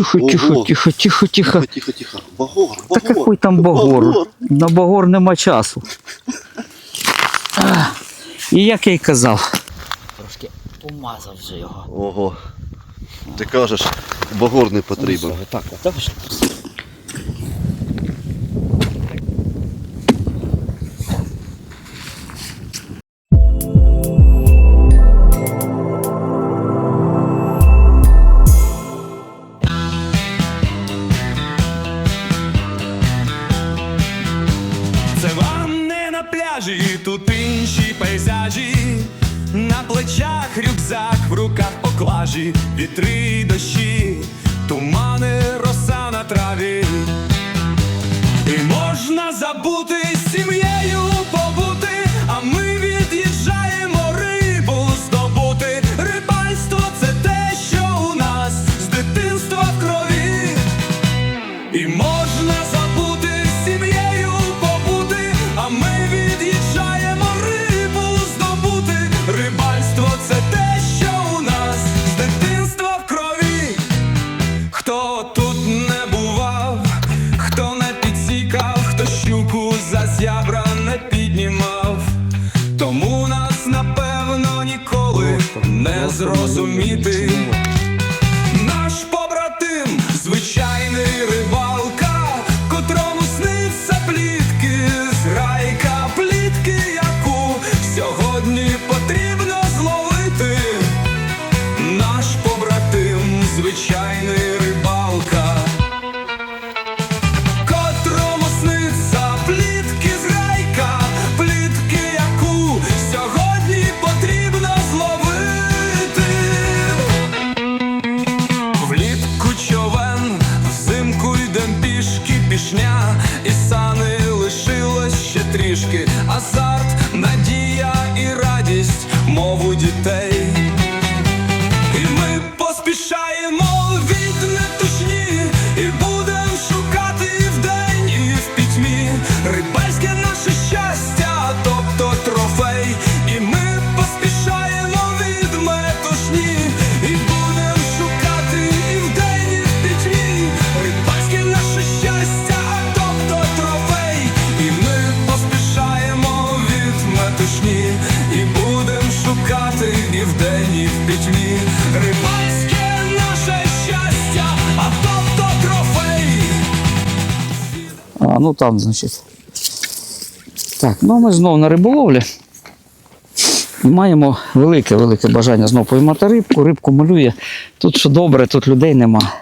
Тихо, тихо, Ого. тихо, тихо, тихо. Тихо, тихо. Багор, Та багор. какой там багор? На багор нема часу. А, і як я й казав. Трошки помазав вже його. Ого. Ти кажеш, багор не потрібен. Так, так. Це звичайний рибалка, Ну там, значить. Так, ну ми знову на риболовлі. І маємо велике-велике бажання знову поймати рибку. Рибку малює. Тут що добре, тут людей нема.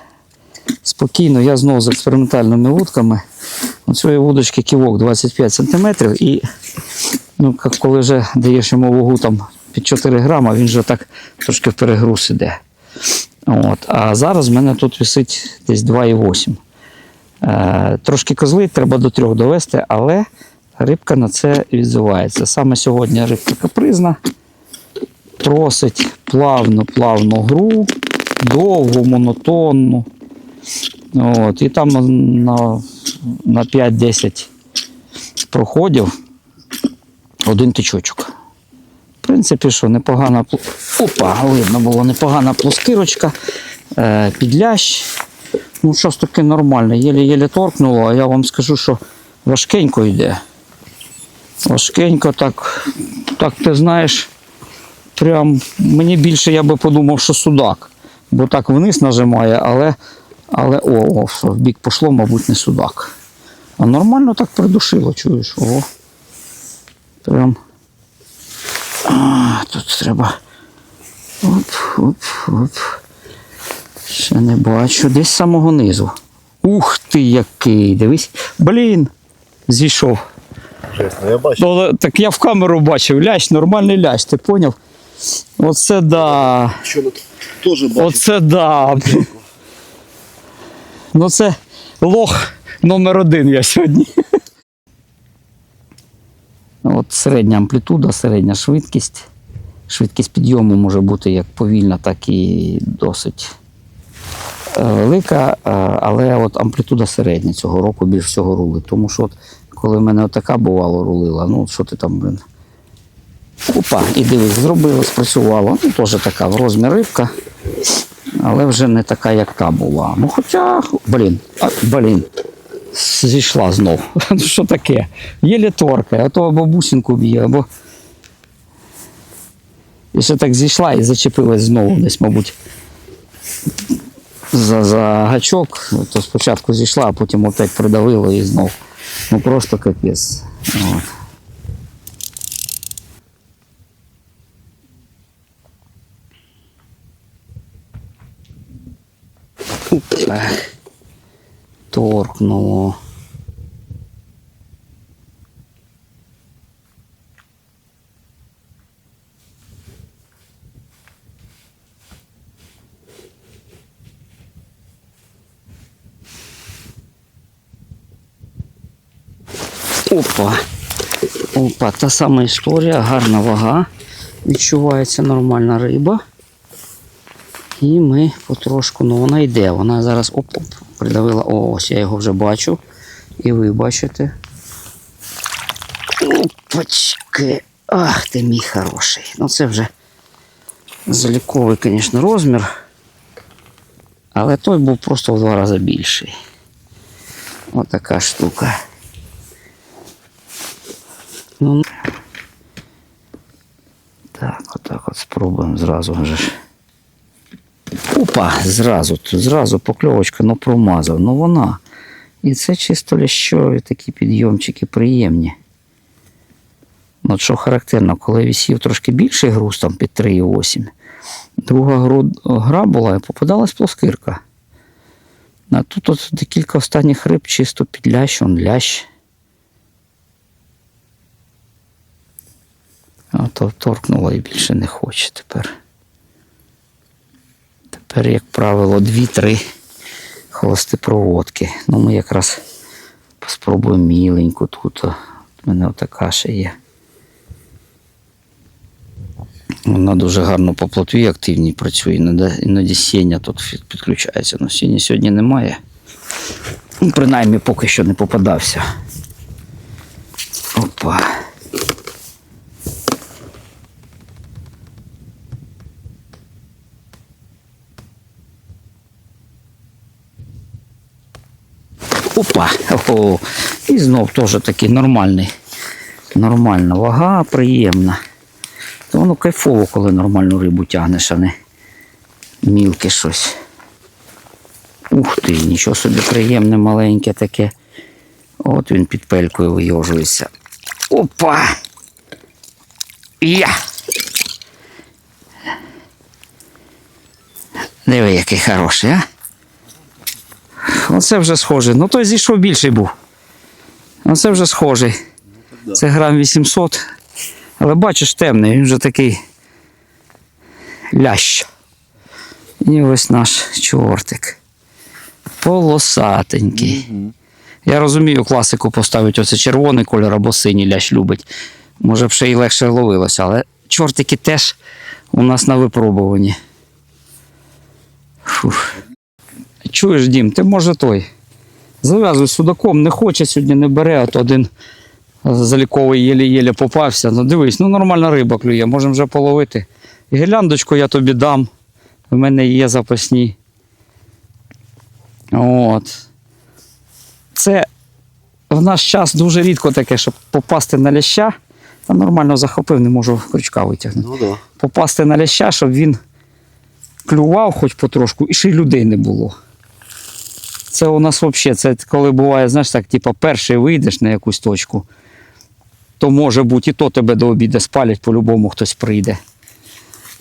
Спокійно, я знову з експериментальними вудками. У цієї вудочки ківок 25 см. І ну, коли вже даєш йому вагу там під 4 грама, він вже так трошки в перегруз іде. От. А зараз в мене тут висить десь 2,8. Е, Трошки козлить, треба до трьох довести, але рибка на це відзивається. Саме сьогодні рибка капризна, просить плавно, плавну гру, довгу, монотонну. От, і там на, на 5-10 проходів один тичочок. В принципі, що непогана Опа, видно було непогана плоскирочка, е, підлящ. Ну, щось таке нормальне, єлі-єлі торкнуло, а я вам скажу, що важкенько йде. Важкенько так, так ти знаєш, прям мені більше я би подумав, що судак. Бо так вниз нажимає, але, але о, о, все, в бік пошло, мабуть, не судак. А нормально так придушило, чуєш? О. Прям. А, тут треба. Оп, оп, оп. Ще не бачу. Десь з самого низу. Ух ти який! Дивись. Блін! Зійшов. Чесно, я бачу. Ну, так я в камеру бачив. Лящ, нормальний лящ, ти поняв? Оце да. Що тут теж бачу. Оце да. Ну це лох номер один я сьогодні. От середня амплітуда, середня швидкість. Швидкість підйому може бути як повільна, так і досить велика, е, але от амплітуда середня цього року більш всього рулить. Тому що от, коли в мене така бувало рулила, ну що ти там, блин. Опа, і дивись, зробило, спрацювало. Ну, теж така в розмір рибка. але вже не така, як та була. Ну хоча, блін, а, блін, зійшла знов. Що таке? Єлі торкає, а то або бусинку б'є, або. І ще так зійшла і зачепилась знову десь, мабуть. За, за гачок, то спочатку зійшла, а потім опять придавило і знов. Ну просто капець. От. Торкнуло. Опа. Опа, та сама історія, гарна вага. Відчувається нормальна риба. І ми потрошку, ну вона йде, вона зараз оп-оп, придавила. О, ось я його вже бачу. І ви бачите. Опачки. Ах ти мій хороший. Ну це вже заліковий, звісно, розмір. Але той був просто в два рази більший. Отака штука. Ну, так, отак от спробуємо зразу вже. Опа, зразу, зразу покльовочка, ну промазав. Ну вона. І це чисто лящові такі підйомчики приємні. Ну, що характерно, коли висів трошки більший груз, там під 3,8, друга гра була і попадалась плоскирка. А тут от декілька останніх риб чисто під лящ, он лящ. То торкнуло і більше не хоче тепер. Тепер, як правило, 2-3 холостипроводки. Ну, ми якраз спробуємо міленьку тут. О, У мене отака ще є. Вона дуже гарно по плотві активній працює. Іноді, сіння тут підключається. Ну, сіння сьогодні немає. Ну, принаймні поки що не попадався. Опа. Опа! О, і знов теж такий нормальний. Нормальна вага, приємна. То воно кайфово, коли нормальну рибу тягнеш, а не мілке щось. Ух ти, нічого собі приємне, маленьке таке. От він під пелькою вийожується. Опа! Я! Диви, який хороший, а? Оце вже схожий. Ну той зійшов більший був. Оце вже схожий. Це грам 800. Але бачиш, темний, він вже такий лящ. І ось наш чортик. Полосатенький. Я розумію, класику поставить оце червоний кольор або синій лящ любить. Може б ще й легше ловилося, але чортики теж у нас на випробуванні. Фух. Чуєш, Дім, ти може той. Зав'язуй судаком, не хоче сьогодні, не бере, от один заліковий єлі-єлі попався. Ну дивись, ну нормальна риба клює, можемо вже половити. Гірляндочку я тобі дам. В мене є запасні. От. Це в наш час дуже рідко таке, щоб попасти на ляща. Та нормально захопив, не можу крючка витягнути. Ну да. Попасти на ляща, щоб він клював хоч потрошку, і ще й людей не було. Це у нас взагалі, це коли буває, знаєш, так, типу, перший вийдеш на якусь точку, то може бути і то тебе до обіду спалять, по-любому хтось прийде.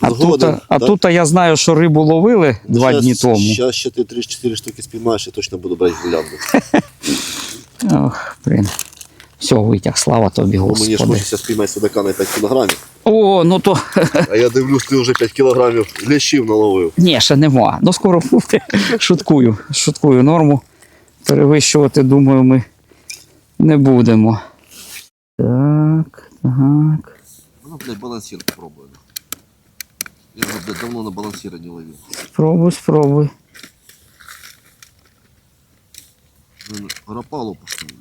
А, тут, а да. тут я знаю, що рибу ловили два Щас- дні тому. Щас ще ти 3-4 штуки спіймаєш і точно буду брати гулянку. Ох, блін. Все, витяг, слава тобі, Ну, Мені ж хочеться спіймати судака на 5 кілограмів. О, ну то А я дивлюсь, ти вже 5 кілограмів лящів наловив. Ні, ще нема. Ну скоро буде. Шуткую. Шуткую норму. Перевищувати, думаю, ми не будемо. Так, так. Ну, блядь, балансір попробую. Я вже, блядь, давно на балансіра не ловив. Спробуй, спробуй. Він Грапало постійно.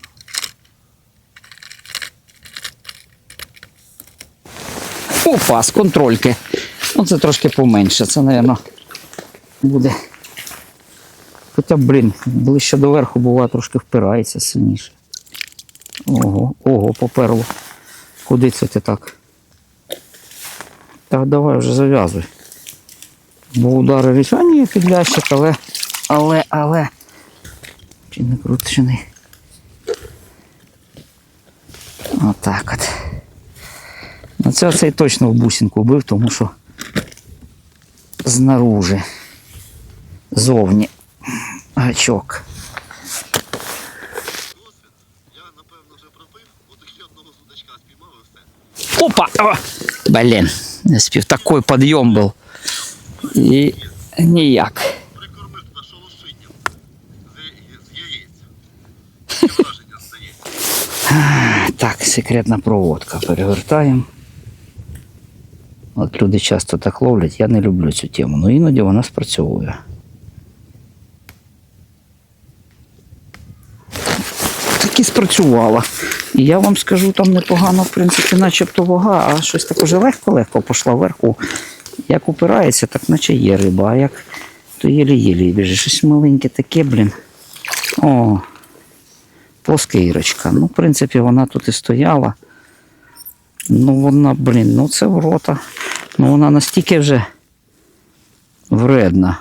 Опа, з контрольки. Ну це трошки поменше. Це, мабуть, буде. Хоча, блін, ближче до верху буває трошки впирається сильніше. Ого, ого, поперло. Куди це ти так? Так давай вже зав'язуй. Бо удари річ, а підлящик, але, але, але. Чи не кручений? Отак от. Ну це цей точно в бусинку вбив, тому що знаружи. Зовні. Гачок. Я, напевно, вже пропив, от ще одного судачка спіймав і все. Опа! О! Блін, не спів. Такий підйом був. І ніяк. Прикормив туди шолошинням з, з яєць. Враження здається. Так, секретна проводка. Перевертаємо. От люди часто так ловлять, я не люблю цю тему, але іноді вона спрацьовує. Так і спрацювала. І я вам скажу, там непогано, в принципі, начебто вага, а щось так уже легко-легко пішла вверху. Як упирається, так наче є риба, а як то єлі-єлі біжить. Щось маленьке таке, блін. О, плоскирочка. Ну, в принципі, вона тут і стояла. Ну, вона, блін, ну це врота. Ну, вона настільки вже вредна,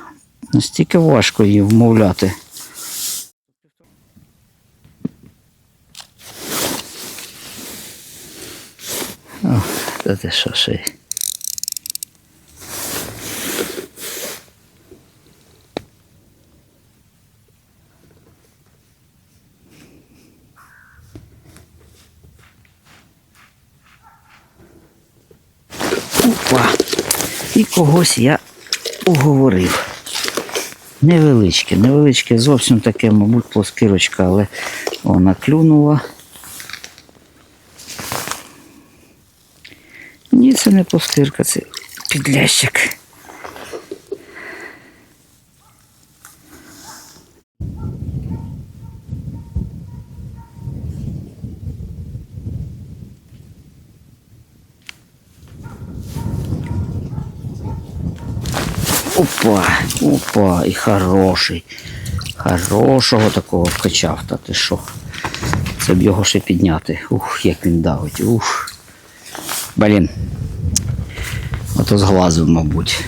настільки важко її вмовляти. О, та ти що ще? й. Опа. І когось я уговорив. Невеличке, невеличке, зовсім таке, мабуть, плоскирочка, але вона клюнула. Ні, це не плоскирка, це підлящик. Опа, опа, і хороший. Хорошого такого вкачав, та ти що? Це б його ще підняти. Ух, як він давить. Ух. Блін. Ото зглазив, мабуть.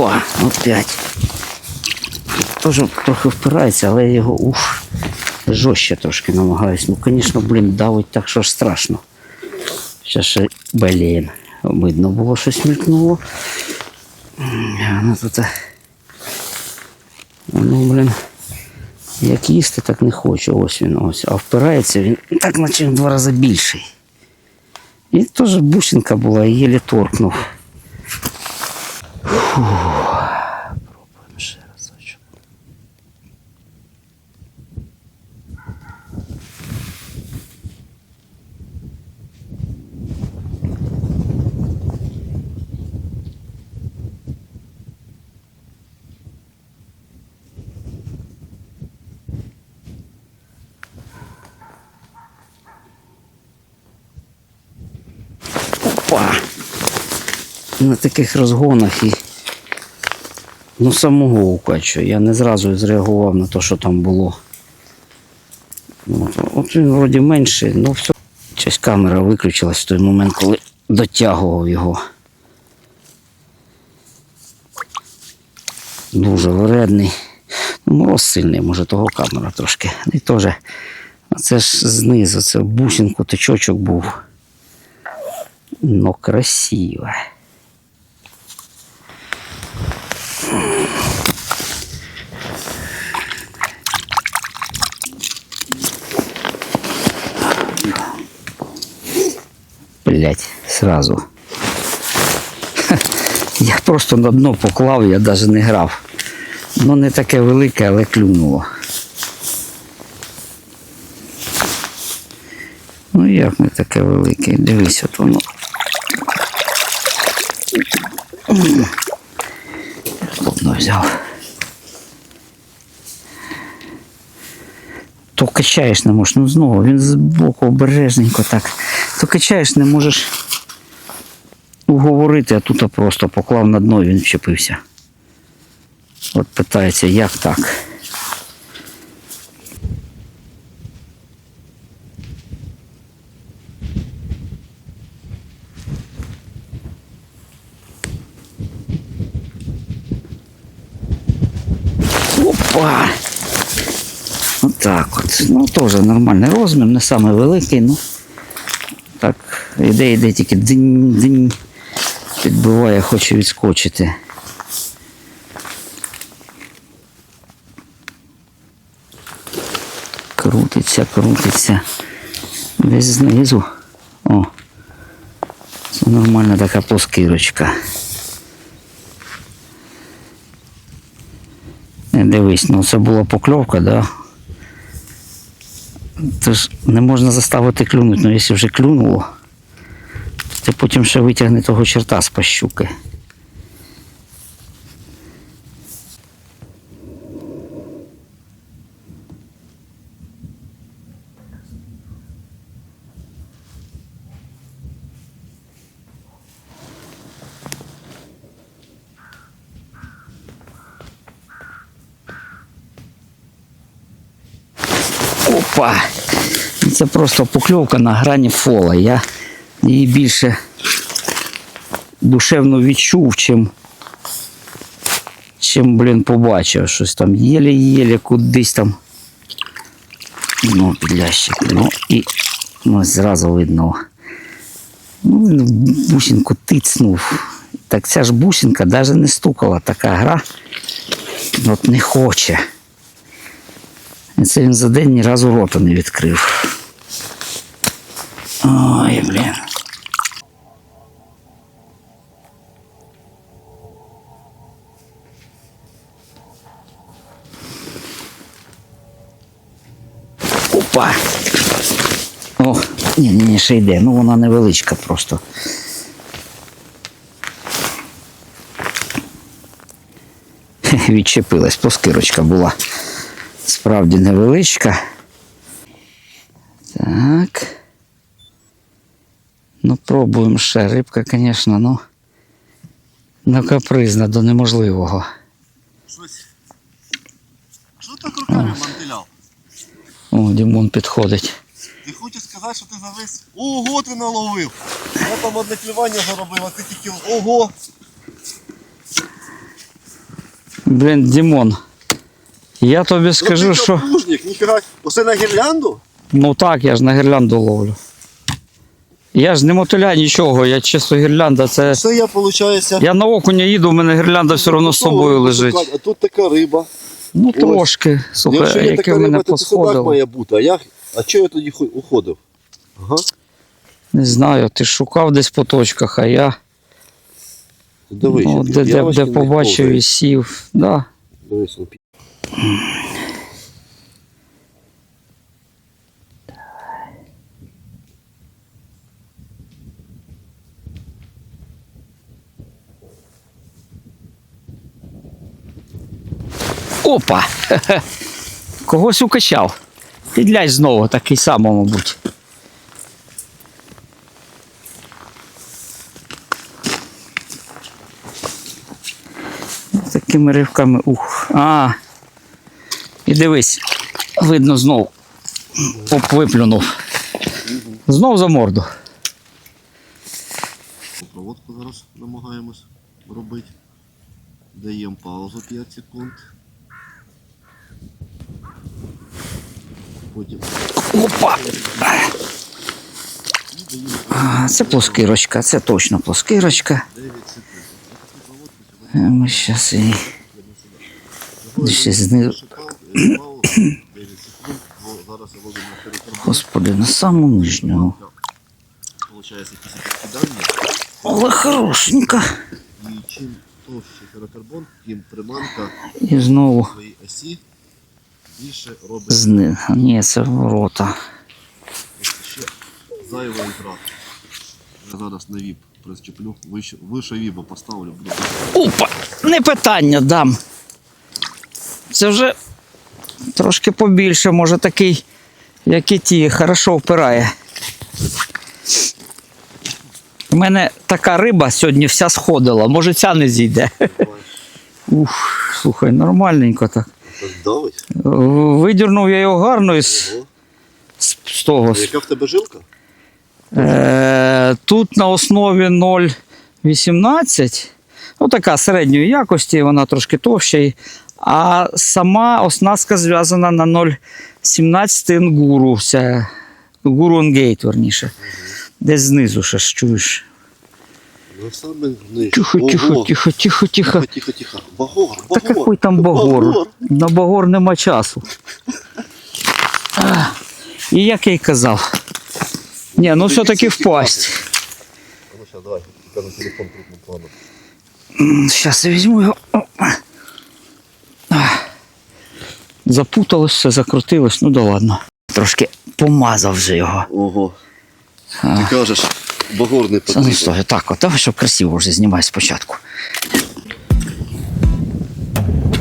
Опа, опять. Тоже трохи впирається, але я його ух, жорстче трошки намагаюсь. Ну, звісно, блін, давить так, що ж страшно. Ще ще, блін, видно було, щось мількнуло. Ну тут. е, Ну, блін. Як їсти, так не хочу. Ось він ось. А впирається він так, наче в два рази більший. І теж бусинка була, і єлі торкнув. Пробуємо ще разочок. Опа! На таких розгонах і ну самого укачує. Я не зразу зреагував на те, що там було. От, от він вроді менший, ну все. Щось камера виключилась в той момент, коли дотягував його. Дуже вредний. Ну, мороз сильний, може того камера трошки. І теж. Це ж знизу, це бусинку тичочок був. Ну, красиво. Блять, сразу. Я просто на дно поклав, я навіть не грав. Ну не таке велике, але клюнуло. Ну як не таке велике? Дивись, от воно. Одно взяв. То качаєш не можеш, ну знову він збоку обережненько так. То качаєш, не можеш уговорити, а тут просто поклав на дно і він вчепився. От питається, як так? Опа! Отак от. Ну, теж нормальний розмір, не самий великий, ну. Іде, іде тільки дзинь-дзинь. Підбиває, хоче відскочити. Крутиться, крутиться. Десь знизу. О. Це нормальна така плоскирочка. Не дивись, ну це була покльовка, да? Це ж не можна заставити клюнути, ну якщо вже клюнуло, потім ще витягне того черта з пащуки. Опа! Це просто покльовка на грані фола. Я її більше душевно відчув, чим, чим блін, побачив. Щось там єле-єле кудись там. Ну, підлящик. Ну і ну, зразу видно. Ну, він бусинку тицнув. Так ця ж бусинка навіть не стукала. Така гра. От не хоче. Це він за день ні разу рота не відкрив. Ще йде. Ну вона невеличка просто. Відчепилась, плоскирочка була. Справді невеличка. Так. Ну, пробуємо ще. Рибка, звісно, ну. Ну, капризна до неможливого. Що так руками мантиляв? О, Дімон підходить. Ти хочеш сказати, що ти за весь. Ого, ти наловив! Я там одне клювання заробив, а ти тільки. Ого! Блін, Дімон. Я тобі скажу, ну, ти що. капружник, ніфіга. Оце на гірлянду? Ну так, я ж на гірлянду ловлю. Я ж не мотиля нічого, я чисто гірлянда. Це. Це я, виходить. Я на окуня їду, в мене гірлянда все одно з собою лежить. А тут така риба. Ну трошки, слухай, яке в мене посходило. має бути. А я. А чого я тоді уходив? Ага. Не знаю, ти шукав десь по точках, а я Дивись, ну, де, де, де побачив і сів. Да. Дивись, ну, Опа! Когось укачав. Підляй знову, такий самий, мабуть. Такими ривками. Ух. А. І дивись, видно знов. Оп, виплюнув. Знов за морду. Проводку зараз намагаємось робити. Даємо паузу 5 секунд. Потім Опа! А, Це плоскирочка, це точно плоскирочка. 9 секунд. Е, Ми зараз її знизу. Шукав, паузу 9 секунд, бо зараз я ловлю на перекордон. Господи, на саму підкидання. Але хорошенька. І чим товще ферокарбон, тим приманка І знову своїй осі більше робить зни. Ні, це ворота. Ось ще Зайва ікра. Я зараз на віп прищеплю, вище, вище віба поставлю. Буду. Опа! Не питання дам. Це вже трошки побільше, може такий, як і ті, хорошо впирає. У мене така риба сьогодні вся сходила, може ця не зійде. Ух, слухай, нормальненько так. Видірнув я його гарно із, з, з того. Яка в тебе жилка? Е, тут на основі 0,18. Ну, така середньої якості, вона трошки товща. А сама оснастка зв'язана на 0,17 інгуру. Це гуру онгейт, верніше. Десь знизу ще чуєш. Ну. Тихо, тихо, тихо, тихо, тихо. Тихо, тихо, тихо. Багор, багор. Та який там багор? Багор. На багор нема часу. І як я й казав. Ні, ну все-таки впасть. Ну, сейчас, давай. Тільки телефон крупним планом. Зараз я візьму його. Запуталось все, закрутилось, ну да ладно. Трошки помазав вже його. Ого. Ти кажеш, багор не Це не потрібен. стоїть. Так, от, давай, щоб красиво вже знімай спочатку.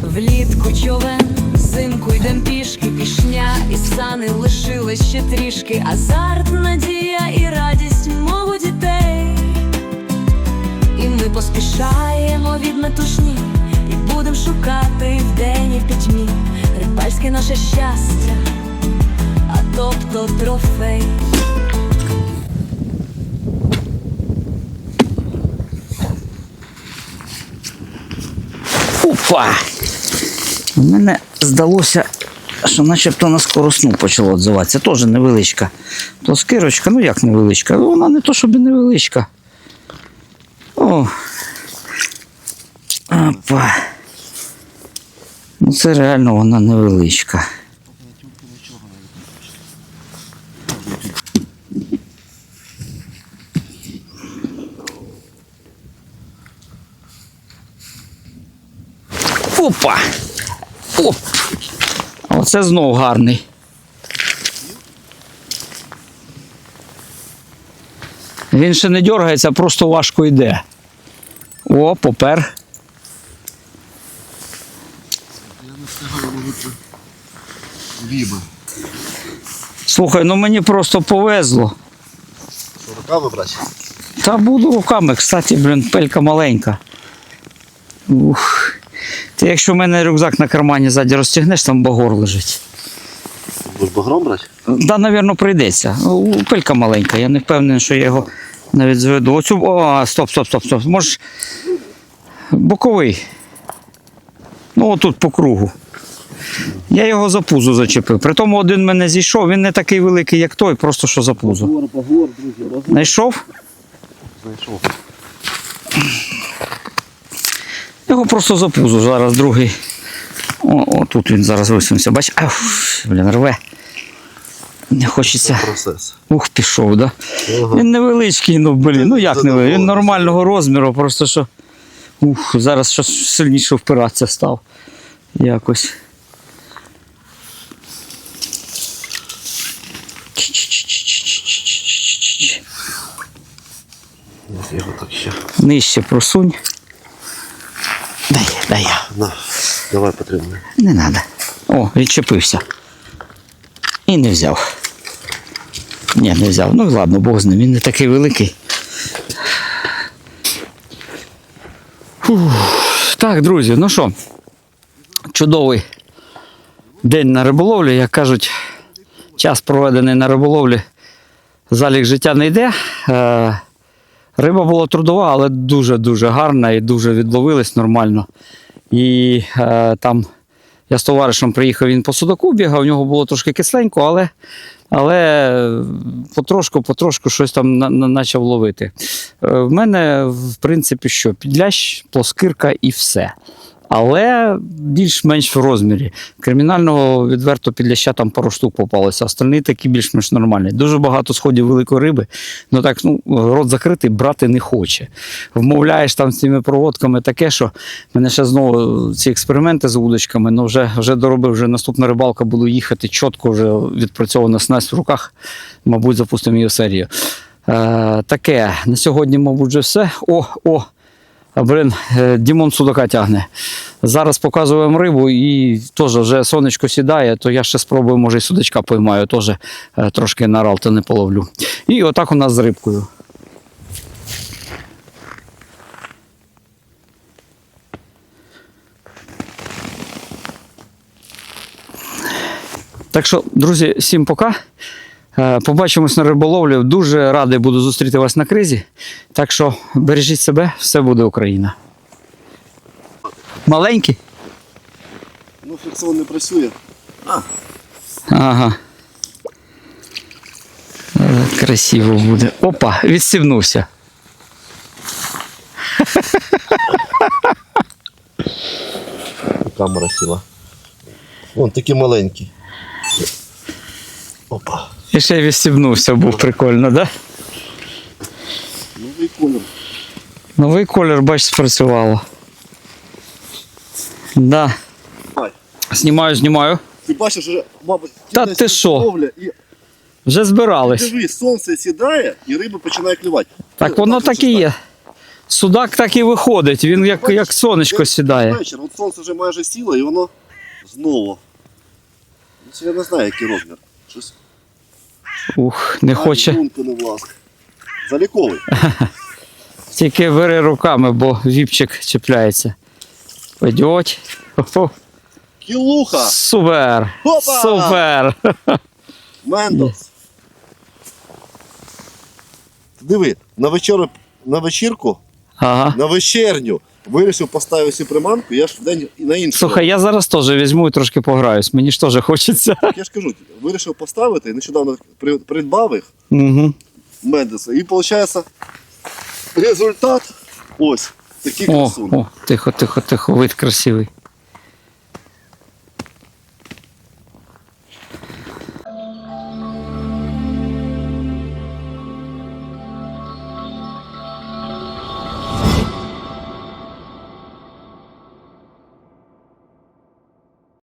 Влітку човен, взимку йдем пішки, пішня і сани лишилось ще трішки. Азарт, надія і радість, мов у дітей. І ми поспішаємо від метушні, і будем шукати вдень і в пітьмі. Рибальське наше щастя, а тобто трофей. Опа! У мене здалося, що начебто на скоросну почало відзиватися. Теж невеличка. Плоскирочка, ну як невеличка? Вона не то, щоб невеличка. О. Опа. Ну це реально вона невеличка. Опа! Оп! Оце знов гарний. Він ще не дергається, просто важко йде. О, попер. Я не встигаю ловити віби. Слухай, ну мені просто повезло. Що, руками брати? Та буду руками, кстати, блін, пелька маленька. Ух. Ти якщо в мене рюкзак на кармані ззаді розтягнеш, там багор лежить. Будеш багром брати? Да, напевно, прийдеться. Пелька маленька, я не впевнений, що я його навіть зведу. Оцю. О, стоп, стоп, стоп, стоп. Можеш. Боковий. Ну, отут по кругу. Я його за пузо зачепив. Притому один мене зійшов, він не такий великий, як той, просто що за пузо. Багор, багор, друзі, раз. Знайшов? Знайшов. Його просто за пузо, зараз другий. О, о тут він зараз висунувся. Бач, ах, блін, рве. Не хочеться. Процес. Ух, пішов, да? Ага. Він невеличкий, ну блін, ну як невеличкий, він нормального розміру, просто що. Ух, зараз щось сильніше впиратися став. Якось. Його так ще. Нижче просунь. Дай я. На, давай потрібно. Не треба. О, відчепився. І не взяв. Ні, не взяв. Ну ладно, Бог з ним, він не такий великий. Фух. Так, друзі, ну що, чудовий день на риболовлі. Як кажуть, час проведений на риболовлі, залік життя не йде. Риба була трудова, але дуже-дуже гарна і дуже відловилась нормально. І е, там я з товаришем приїхав, він по судаку бігав, у нього було трошки кисленько, але, але потрошку, потрошку щось там на, на, почав ловити. Е, в мене, в принципі, що? Підлящ, плоскирка і все. Але більш-менш в розмірі. Кримінального відверто підляща там пару штук попалося, остальні такі більш-менш нормальні. Дуже багато сходів великої риби, ну так ну, рот закритий, брати не хоче. Вмовляєш там з цими проводками таке, що мене ще знову ці експерименти з вудочками, ну вже, вже доробив, вже наступна рибалка буду їхати чітко, вже відпрацьована снасть в руках. Мабуть, запустимо її в серію. Е, таке, на сьогодні, мабуть, вже все. О, о, блин, е, Дімон судака тягне. Зараз показуємо рибу і теж вже сонечко сідає, то я ще спробую, може, і судачка поймаю, теж е, трошки на ралти не половлю. І отак у нас з рибкою. Так що, друзі, всім пока. Е, Побачимось на риболовлі. Дуже радий буду зустріти вас на кризі. Так що бережіть себе, все буде Україна. Маленький? Ну, фіксон не працює. Ага. Е, Красиво буде. Опа, відстібнувся. Камера сіла. Вон такі маленькі. І ще й відстібнувся, був прикольно, да? Новий колір. Новий колір, бач, спрацювало. Да. Знімаю, знімаю. Ти бачиш, вже, мабуть, Та ти що? І Вже збирались. дивись, сонце сідає і риба починає клювати. Так воно так і є. Судак так і виходить, він як, як сонечко сідає. Вечір, от сонце вже майже сіло і воно знову. Ну, це Я не знаю, який розмір. Щось Ух, не хоче. Заліковий. Тільки бери руками, бо віпчик чіпляється. Пойдеть. Кілуха! Супер! Опа! Супер! Мендос. Диви, на вечеру, на вечірку, Ага. на вечерню вирішив поставити цю приманку, я ж в день і на іншу. Слухай, я зараз теж візьму і трошки пограюсь. Мені ж теж хочеться. Я ж кажу, вирішив поставити, нещодавно придбав їх Угу. Мендеса. І виходить, результат ось такий О, о, тихо, тихо, тихо, вид красивий.